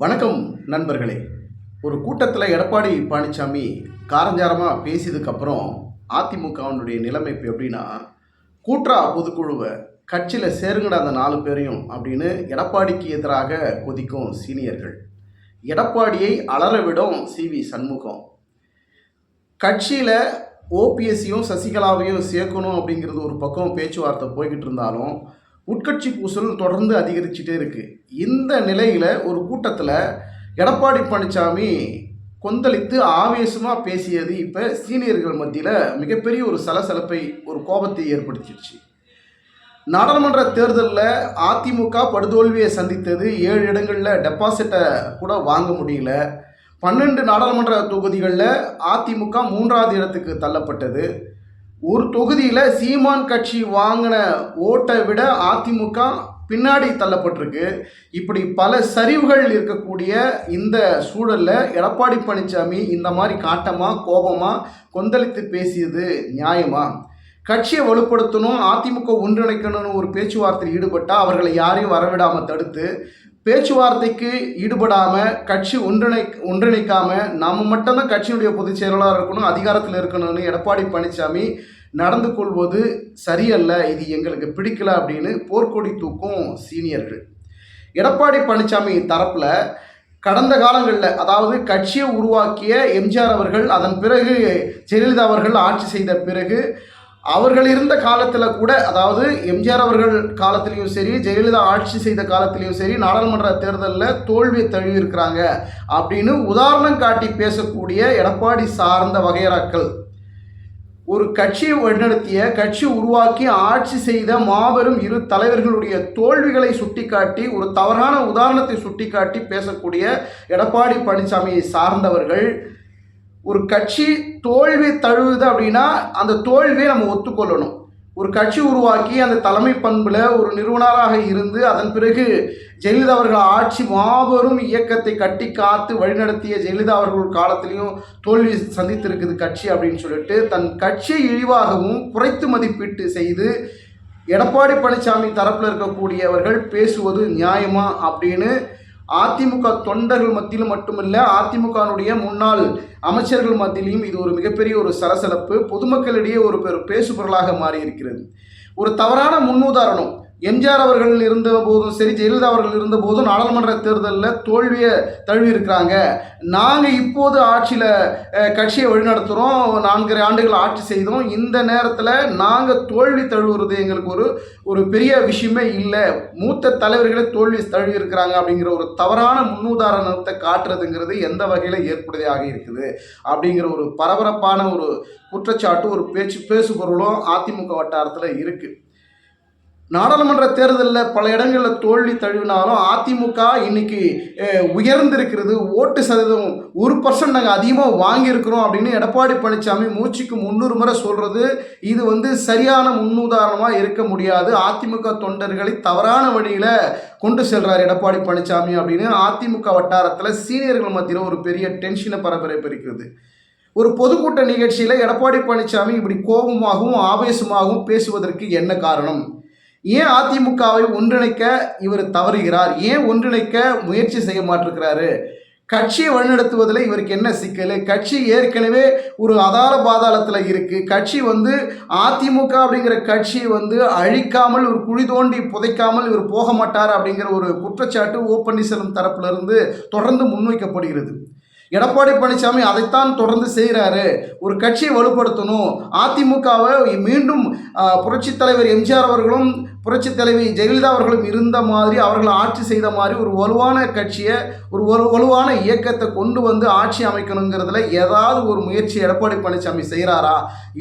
வணக்கம் நண்பர்களே. ஒரு கூட்டத்தில் எடப்பாடி பழனிசாமி காரஞ்சாரமாக பேசியதுக்கப்புறம் அதிமுகவினுடைய நிலைமை இப்போ எப்படின்னா கூட்டுறா பொதுக்குழுவை கட்சியில் சேருங்கட அந்த நாலு பேரையும் அப்படின்னு எடப்பாடிக்கு எதிராக கொதிக்கும் சீனியர்கள். எடப்பாடியை அலறவிடும் சி. வி. சண்முகம். கட்சியில் ஓபிஎஸ்சியும் சசிகலாவையும் சேர்க்கணும் அப்படிங்கிறது ஒரு பக்கம் பேச்சுவார்த்தை போய்கிட்டு இருந்தாலும் உட்கட்சி பூசல் தொடர்ந்து அதிகரிச்சுட்டே இருக்கு. இந்த நிலையில் ஒரு கூட்டத்தில் எடப்பாடி பழனிசாமி கொந்தளித்து ஆவேசமாக பேசியது இப்போ சீனியர்கள் மத்தியில் மிகப்பெரிய ஒரு சலசலப்பை ஒரு கோபத்தை ஏற்படுத்திடுச்சு. நாடாளுமன்ற தேர்தலில் அதிமுக படுதோல்வியை சந்தித்தது ஏழு இடங்களில் டெபாசிட்டை கூட வாங்க முடியல. பன்னெண்டு நாடாளுமன்ற தொகுதிகளில் அதிமுக மூன்றாவது இடத்துக்கு தள்ளப்பட்டது. ஒரு தொகுதியில் சீமான் கட்சி வாங்கின ஓட்டை விட அதிமுக பின்னாடி தள்ளப்பட்டிருக்கு. இப்படி பல சரிவுகள் இருக்கக்கூடிய இந்த சூழலில் எடப்பாடி பழனிசாமி இந்த மாதிரி காட்டமாக கோபமாக கொந்தளித்து பேசியது நியாயமா? கட்சியை வலுப்படுத்தணும் அதிமுக ஒன்றிணைக்கணும்னு ஒரு பேச்சுவார்த்தையில் ஈடுபட்டால் அவர்களை யாரையும் வரவிடாமல் தடுத்து பேச்சுவார்த்தைக்கு ஈடுபடாமல் கட்சி ஒன்றிணை ஒன்றிணைக்காமல் நம்ம மட்டும்தான் கட்சியினுடைய பொதுச் செயலாளராக இருக்கணும் அதிகாரத்தில் இருக்கணும்னு எடப்பாடி பழனிசாமி நடந்து கொள்வது சரியல்ல இது எங்களுக்கு பிடிக்கல அப்படின்னு போர்க்கொடி தூக்கும் சீனியர்கள். எடப்பாடி பழனிசாமி தரப்பில் கடந்த காலங்களில் அதாவது கட்சியை உருவாக்கிய எம்ஜிஆர் அவர்கள் அதன் பிறகு ஜெயலலிதா அவர்கள் ஆட்சி செய்த பிறகு அவர்கள் இருந்த காலத்தில் கூட அதாவது எம்ஜிஆர் அவர்கள் காலத்திலையும் சரி ஜெயலலிதா ஆட்சி செய்த காலத்திலையும் சரி நாடாளுமன்ற தேர்தலில் தோல்வியை தழுவியிருக்கிறாங்க அப்படின்னு உதாரணம் காட்டி பேசக்கூடிய எடப்பாடி சார்ந்த வகையறாக்கள். ஒரு கட்சியை வழிநடத்திய கட்சி உருவாக்கி ஆட்சி செய்த மாபெரும் இரு தலைவர்களுடைய தோல்விகளை சுட்டிக்காட்டி ஒரு தவறான உதாரணத்தை சுட்டிக்காட்டி பேசக்கூடிய எடப்பாடி பழனிசாமியை சார்ந்தவர்கள் ஒரு கட்சி தோல்வி தழுவுது அப்படின்னா அந்த தோல்வியை நம்ம ஒத்துக்கொள்ளணும். ஒரு கட்சி உருவாக்கி அந்த தலைமை பண்பில் ஒரு நிறுவனராக இருந்து அதன் பிறகு ஜெயலலிதா அவர்கள் ஆட்சி மாபெரும் இயக்கத்தை கட்டி காத்து வழிநடத்திய ஜெயலலிதா அவர்கள் காலத்திலையும் தோல்வி சந்தித்திருக்குது கட்சி அப்படின்னு சொல்லிட்டு தன் கட்சியை இழிவாகவும் குறைத்து மதிப்பீட்டு செய்து எடப்பாடி பழனிசாமி தரப்பில் இருக்கக்கூடியவர்கள் பேசுவது நியாயமா அப்படின்னு அதிமுக தொண்டர்கள் மத்தியிலும் மட்டுமில்ல அதிமுகனுடைய முன்னாள் அமைச்சர்கள் மத்தியிலையும் இது ஒரு மிகப்பெரிய ஒரு சலசலப்பு. பொதுமக்களிடையே ஒரு பெரு பேசுபொருளாக மாறி இருக்கிறது ஒரு தவறான முன்னுதாரணம். எம்ஜிஆர் அவர்கள் இருந்த போதும் சரி ஜெயலலிதா அவர்கள் இருந்த போதும் நாடாளுமன்ற தேர்தலில் தோல்வியை தழுவி இருக்கிறாங்க நாங்கள் இப்போது ஆட்சியில் கட்சியை வழிநடத்துகிறோம் நான்கரை ஆண்டுகள் ஆட்சி செய்தோம். இந்த நேரத்தில் நாங்கள் தோல்வி தழுவுறது எங்களுக்கு ஒரு ஒரு பெரிய விஷயமே இல்லை. மூத்த தலைவர்களே தோல்வி தழுவி இருக்கிறாங்க அப்படிங்கிற ஒரு தவறான முன்னுதாரணத்தை காட்டுறதுங்கிறது எந்த வகையில் ஏற்புடையதாக இருக்குது அப்படிங்கிற ஒரு பரபரப்பான ஒரு குற்றச்சாட்டு ஒரு பேச்சு பேசுபொருளும் அதிமுக வட்டாரத்தில் இருக்குது நாடாளுமன்ற தேர்தலில் பல இடங்களில் தோல்வி தழுவினாலும் அதிமுக இன்னைக்கு உயர்ந்திருக்கிறது. ஓட்டு சதவீதம் ஒரு பர்சன்ட் நாங்கள் அதிகமாக வாங்கியிருக்கிறோம் அப்படின்னு எடப்பாடி பழனிசாமி மூச்சுக்கு முன்னூறு முறை சொல்கிறது இது வந்து சரியான முன்னுதாரணமாக இருக்க முடியாது. அதிமுக தொண்டர்களை தவறான வழியில் கொண்டு செல்கிறார் எடப்பாடி பழனிசாமி அப்படின்னு. அதிமுக வட்டாரத்தில் சீனியர்கள் மத்தியில் ஒரு பெரிய டென்ஷனை பரபரப்பு இருக்கிறது ஒரு பொதுக்கூட்ட நிகழ்ச்சியில் எடப்பாடி பழனிசாமி இப்படி கோபமாகவும் ஆவேசமாகவும் பேசுவதற்கு என்ன காரணம்? ஏன் அதிமுகவை ஒன்றிணைக்க இவர் தவறுகிறார்? ஏன் ஒன்றிணைக்க முயற்சி செய்ய மாட்டிருக்கிறாரு? கட்சியை வழிநடத்துவதில் இவருக்கு என்ன சிக்கல்? கட்சி ஏற்கனவே ஒரு அதார பாதாளத்தில் இருக்குது கட்சி வந்து அதிமுக அப்படிங்கிற கட்சியை வந்து அழிக்காமல் ஒரு குழி தோண்டி புதைக்காமல் இவர் போக மாட்டார் அப்படிங்கிற ஒரு குற்றச்சாட்டு ஓ பன்னீர்செல்வம் தரப்பிலிருந்து தொடர்ந்து முன்வைக்கப்படுகிறது. எடப்பாடி பழனிசாமி அதைத்தான் தொடர்ந்து செய்கிறாரு ஒரு கட்சியை வலுப்படுத்தணும். அதிமுகவை மீண்டும் புரட்சி தலைவர் எம்ஜிஆர் அவர்களும் புரட்சி தலைவி ஜெயலலிதா அவர்களும் இருந்த மாதிரி அவர்கள் ஆட்சி செய்த மாதிரி ஒரு வலுவான கட்சியை ஒரு வலு வலுவான இயக்கத்தை கொண்டு வந்து ஆட்சி அமைக்கணுங்கிறதுல ஏதாவது ஒரு முயற்சி எடப்பாடி பழனிசாமி செய்கிறாரா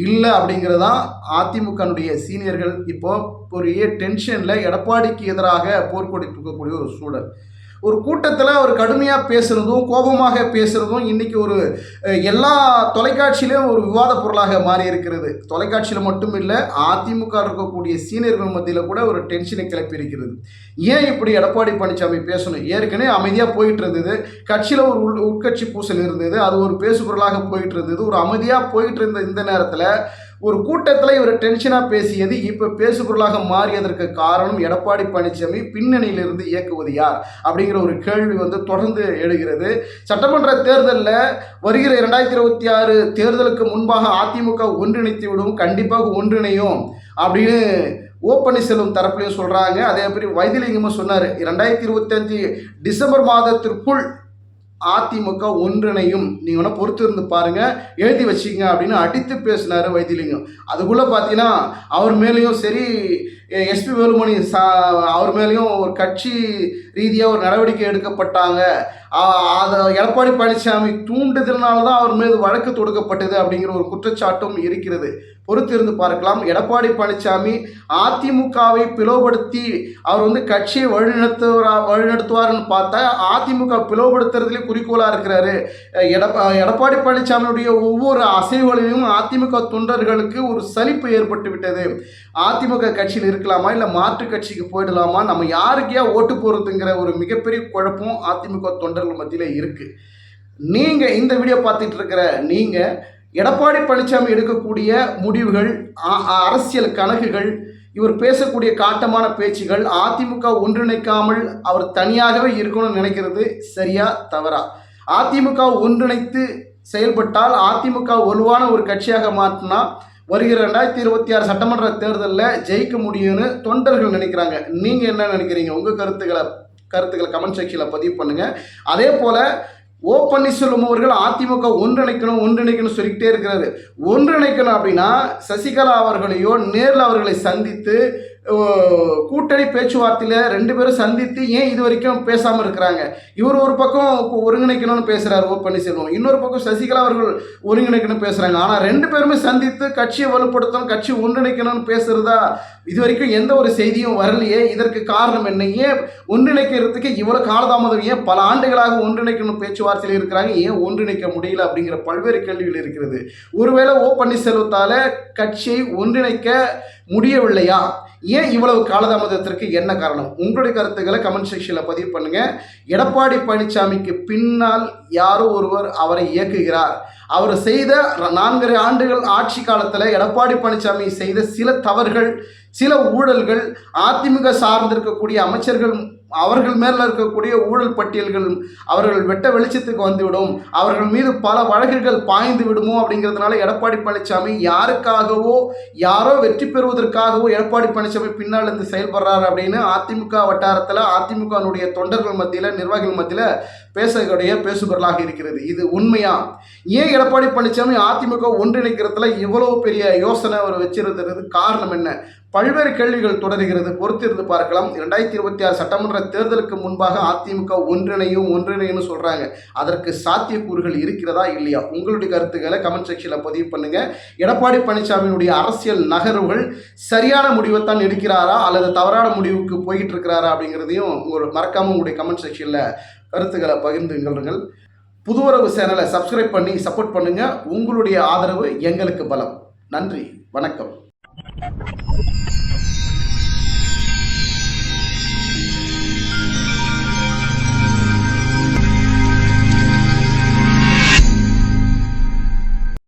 இல்லை அப்படிங்கிறது தான் அதிமுகனுடைய சீனியர்கள் இப்போ பெரிய டென்ஷனில் எடப்பாடிக்கு எதிராக போர்க்கொடி தூக்கக்கூடிய ஒரு சூழல். ஒரு கூட்டத்தில் அவர் கடுமையாக பேசுகிறதும் கோபமாக பேசுகிறதும் இன்றைக்கி ஒரு எல்லா தொலைக்காட்சியிலையும் ஒரு விவாத பொருளாக மாறி இருக்கிறது தொலைக்காட்சியில் மட்டும் இல்லை அதிமுக இருக்கக்கூடிய சீனியர்கள் மத்தியில் கூட ஒரு டென்ஷனை கிளப்பி இருக்கிறது. ஏன் இப்படி எடப்பாடி பழனிசாமி பேசணும்? ஏற்கனவே அமைதியாக போயிட்டு இருந்தது. கட்சியில் ஒரு உள் உட்கட்சி பூசல் இருந்தது. அது ஒரு பேசுபொருளாக போயிட்டு இருந்தது. ஒரு அமைதியாக போயிட்டு இருந்த இந்த நேரத்தில் ஒரு கூட்டத்தில் இவர் டென்ஷனாக பேசியது இப்போ பேசுபொருளாக மாறியதற்கு காரணம் எடப்பாடி பழனிசாமி பின்னணியிலிருந்து இயக்குவது யார் அப்படிங்கிற ஒரு கேள்வி வந்து தொடர்ந்து எழுகிறது. சட்டமன்ற தேர்தலில் வருகிற இரண்டாயிரத்தி இருபத்தி ஆறு தேர்தலுக்கு முன்பாக அதிமுக ஒன்றிணைத்து விடும் கண்டிப்பாக ஒன்றிணையும் அப்படின்னு ஓ பன்னீர்செல்வம் தரப்புலையும் சொல்கிறாங்க அதே மாதிரி வைத்திலிங்கமும் சொன்னார். இரண்டாயிரத்தி இருபத்தஞ்சு டிசம்பர் மாதத்திற்குள் அதிமுக ஒன்றிணையும். நீங்கள் வேணால் பொறுத்து இருந்து பாருங்கள் எழுதி வச்சிங்க அப்படின்னு அடித்து பேசினார் வைத்தியலிங்கம் அதுக்குள்ளே பார்த்தீங்கன்னா அவர் மேலேயும் சரி எஸ்பி வேலுமணி சா அவர் மேலேயும் ஒரு கட்சி ரீதியாக ஒரு நடவடிக்கை எடுக்கப்பட்டாங்க. அதை எடப்பாடி பழனிசாமி தூண்டுதலினால தான் அவர் மீது வழக்கு தொடுக்கப்பட்டது அப்படிங்கிற ஒரு குற்றச்சாட்டும் இருக்கிறது. பொறுத்திருந்து பார்க்கலாம். எடப்பாடி பழனிசாமி அதிமுகவை பிளவுபடுத்தி அவர் வந்து கட்சியை வழிநடத்துவா வழிநடத்துவார்னு பார்த்தா அதிமுக பிளவுபடுத்துறதுலேயே குறிக்கோளாக இருக்கிறாரு. எடப்பா எடப்பாடி பழனிசாமியுடைய ஒவ்வொரு அசைவுகளிலும் அதிமுக தொண்டர்களுக்கு ஒரு சலிப்பு ஏற்பட்டு விட்டது. அதிமுக கட்சியில் இருக்கலாமா? இல்லை மாற்று கட்சிக்கு போயிடலாமா? நம்ம யாருக்கே ஓட்டு போகிறதுங்கிற ஒரு மிகப்பெரிய குழப்பம் அதிமுக தொண்டர்கள் மத்தியில் இருக்குது நீங்கள் இந்த வீடியோ பார்த்துட்டு இருக்கிற நீங்கள் எடப்பாடி பழனிசாமி எடுக்கக்கூடிய முடிவுகள் அரசியல் கணக்குகள் இவர் பேசக்கூடிய காட்டமான பேச்சுகள் அதிமுக ஒன்றிணைக்காமல் அவர் தனியாகவே இருக்கணும்னு நினைக்கிறது சரியா தவறா? அதிமுக ஒன்றிணைத்து செயல்பட்டால் அதிமுக வலுவான ஒரு கட்சியாக மாற்றினா வருகிற ரெண்டாயிரத்தி இருபத்தி ஆறு சட்டமன்ற தேர்தலில் ஜெயிக்க முடியும்னு தொண்டர்கள் நினைக்கிறாங்க. நீங்கள் என்ன நினைக்கிறீங்க? உங்கள் கருத்துக்களை கருத்துக்களை கமெண்ட் செக்ஷனில் பதிவு பண்ணுங்கள் அதே போல் ஓ பன்னீர்செல்வம் அவர்கள் அதிமுக ஒன்றிணைக்கணும் ஒன்றிணைக்கணும் சொல்லிக்கிட்டே இருக்கிறாரு. ஒன்றிணைக்கணும் அப்படின்னா சசிகலா அவர்களையோ நேரில் அவர்களை சந்தித்து கூட்டணி பேச்சுவார்த்தையில் ரெண்டு பேரும் சந்தித்து ஏன் இது வரைக்கும் பேசாமல் இருக்கிறாங்க? இவர் ஒரு பக்கம் ஒருங்கிணைக்கணும்னு பேசுகிறார் ஓ பன்னீர்செல்வம். இன்னொரு பக்கம் சசிகலா அவர்கள் ஒருங்கிணைக்கணும்னு பேசுகிறாங்க ஆனால் ரெண்டு பேருமே சந்தித்து கட்சியை வலுப்படுத்தணும் கட்சி ஒன்றிணைக்கணும்னு பேசுகிறதா இது வரைக்கும் எந்த ஒரு செய்தியும் வரலையே. இதற்கு காரணம் என்ன? ஏன் ஒன்றிணைக்கிறதுக்கு இவ்வளோ காலதாமதம்? ஏன் பல ஆண்டுகளாக ஒன்றிணைக்கணும் பேச்சுவார்த்தையில் இருக்கிறாங்க? ஏன் ஒன்றிணைக்க முடியல அப்படிங்கிற பல்வேறு கேள்விகள் இருக்கிறது ஒருவேளை ஓ பன்னீர்செல்வத்தால் கட்சியை ஒன்றிணைக்க முடியவில்லையா? ஏன் இவ்வளவு காலதாமதத்திற்கு என்ன காரணம்? உங்களுடைய கருத்துக்களை கமெண்ட் செக்ஷனில் பதிவு பண்ணுங்கள் எடப்பாடி பழனிசாமிக்கு பின்னால் யாரோ ஒருவர் அவரை இயக்குகிறார். அவர் செய்த நான்கரை ஆண்டுகள் ஆட்சி காலத்தில் எடப்பாடி பழனிசாமி செய்த சில தவறுகள் சில ஊழல்கள் அதிமுக சார்ந்திருக்கக்கூடிய அமைச்சர்கள் அவர்கள் மேலே இருக்கக்கூடிய ஊழல் பட்டியல்கள் அவர்கள் வெட்ட வெளிச்சத்துக்கு வந்துவிடும். அவர்கள் மீது பல வழக்குகள் பாய்ந்து விடுமோ அப்படிங்கிறதுனால எடப்பாடி பழனிசாமி யாருக்காகவோ யாரோ வெற்றி பெறுவதற்காகவோ எடப்பாடி பழனிசாமி பின்னால் இருந்து செயல்படுறாரு அப்படின்னு அதிமுக வட்டாரத்தில் அதிமுகனுடைய தொண்டர்கள் மத்தியில் நிர்வாகிகள் மத்தியில் பேசக்கூடிய பேசுபொருளாக இருக்கிறது. இது உண்மையா? ஏன் எடப்பாடி பழனிசாமி அதிமுக ஒன்றிணைக்கிறதுல இவ்வளோ பெரிய யோசனை அவர் வச்சிருந்தது காரணம் என்ன? பல்வேறு கேள்விகள் தொடர்கிறது. பொறுத்திருந்து பார்க்கலாம். இரண்டாயிரத்தி இருபத்தி ஆறு சட்டமன்ற தேர்தலுக்கு முன்பாக அதிமுக ஒன்றிணையும் ஒன்றிணையும் சொல்கிறாங்க அதற்கு சாத்தியக்கூறுகள் இருக்கிறதா இல்லையா? உங்களுடைய கருத்துக்களை கமெண்ட் செக்ஷனில் பதிவு பண்ணுங்கள் எடப்பாடி பழனிசாமியினுடைய அரசியல் நகர்வுகள் சரியான முடிவை தான் எடுக்கிறாரா? அல்லது தவறான முடிவுக்கு போய்கிட்டு இருக்கிறாரா அப்படிங்கிறதையும் உங்கள் மறக்காமல் உங்களுடைய கமெண்ட் செக்ஷனில் கருத்துக்களை பகிர்ந்துங்கள் புதுவரவு சேனலை சப்ஸ்கிரைப் பண்ணி சப்போர்ட் பண்ணுங்கள் உங்களுடைய ஆதரவு எங்களுக்கு பலம். நன்றி. வணக்கம்.